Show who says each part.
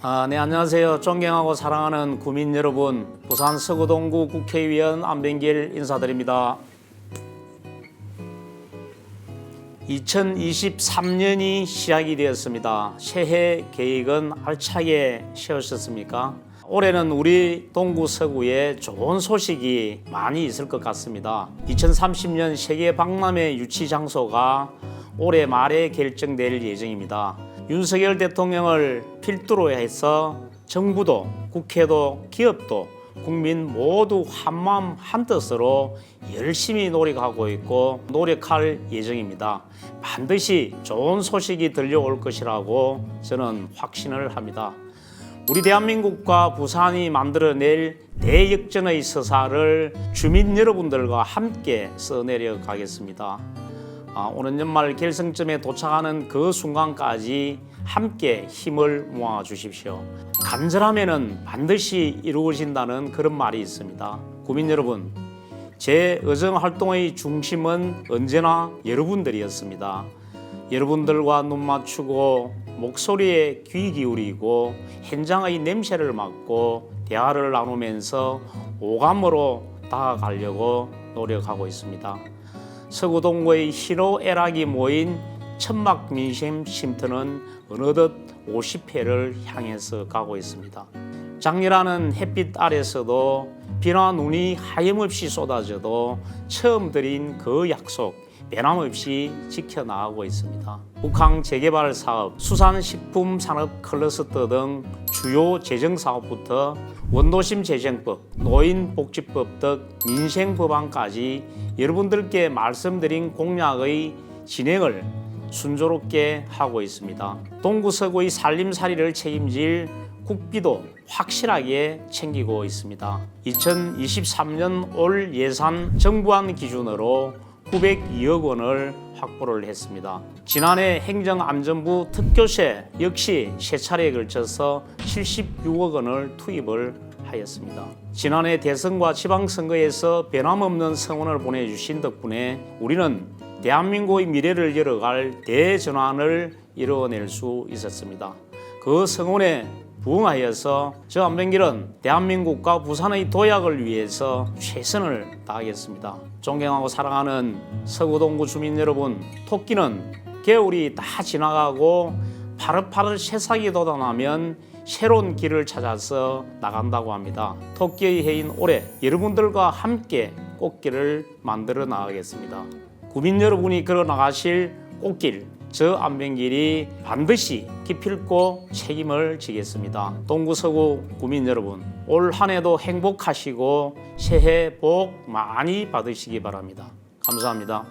Speaker 1: 아, 네, 안녕하세요. 존경하고 사랑하는 구민 여러분. 부산 서구동구 국회의원 안병길 인사드립니다. 2023년이 시작이 되었습니다. 새해 계획은 알차게 세우셨습니까? 올해는 우리 동구 서구에 좋은 소식이 많이 있을 것 같습니다. 2030년 세계 박람회 유치 장소가 올해 말에 결정될 예정입니다. 윤석열 대통령을 필두로 해서 정부도 국회도 기업도 국민 모두 한마음 한뜻으로 열심히 노력하고 있고 노력할 예정입니다. 반드시 좋은 소식이 들려올 것이라고 저는 확신을 합니다. 우리 대한민국과 부산이 만들어낼 대역전의 서사를 주민 여러분들과 함께 써내려 가겠습니다. 아, 오는 연말 결승점에 도착하는 그 순간까지 함께 힘을 모아 주십시오. 간절하면은 반드시 이루어진다는 그런 말이 있습니다. 국민 여러분, 제 의정 활동의 중심은 언제나 여러분들이었습니다. 여러분들과 눈 맞추고 목소리에 귀 기울이고 현장의 냄새를 맡고 대화를 나누면서 오감으로 다가가려고 노력하고 있습니다. 서구동구의 희로애락이 모인 천막 민심 쉼터는 어느덧 50회를 향해서 가고 있습니다. 장렬하는 햇빛 아래서도 비나 눈이 하염없이 쏟아져도 처음 드린 그 약속 변함없이 지켜나가고 있습니다. 북항 재개발 사업, 수산식품 산업 클러스터 등 주요 재정 사업부터 원도심 재정법, 노인복지법 등 민생 법안까지 여러분들께 말씀드린 공약의 진행을 순조롭게 하고 있습니다. 동구 서구의 살림살이를 책임질 국비도 확실하게 챙기고 있습니다. 2023년 올 예산 정부안 기준으로 902억 원을 확보를 했습니다. 지난해 행정안전부 특교세 역시 세 차례에 걸쳐서 76억 원을 투입을 하였습니다. 지난해 대선과 지방선거에서 변함없는 성원을 보내주신 덕분에 우리는 대한민국의 미래를 열어갈 대전환을 이루어낼 수 있었습니다. 그 성원에 부응하여서 저 안병길은 대한민국과 부산의 도약을 위해서 최선을 다하겠습니다. 존경하고 사랑하는 서구동구 주민 여러분, 토끼는 겨울이 다 지나가고 파릇파릇 새싹이 돋아나면 새로운 길을 찾아서 나간다고 합니다. 토끼의 해인 올해 여러분들과 함께 꽃길을 만들어 나가겠습니다. 구민 여러분이 걸어 나가실 꽃길 저 안병길이 반드시 기필코 책임을 지겠습니다. 동구 서구 구민 여러분 올 한 해도 행복하시고 새해 복 많이 받으시기 바랍니다. 감사합니다.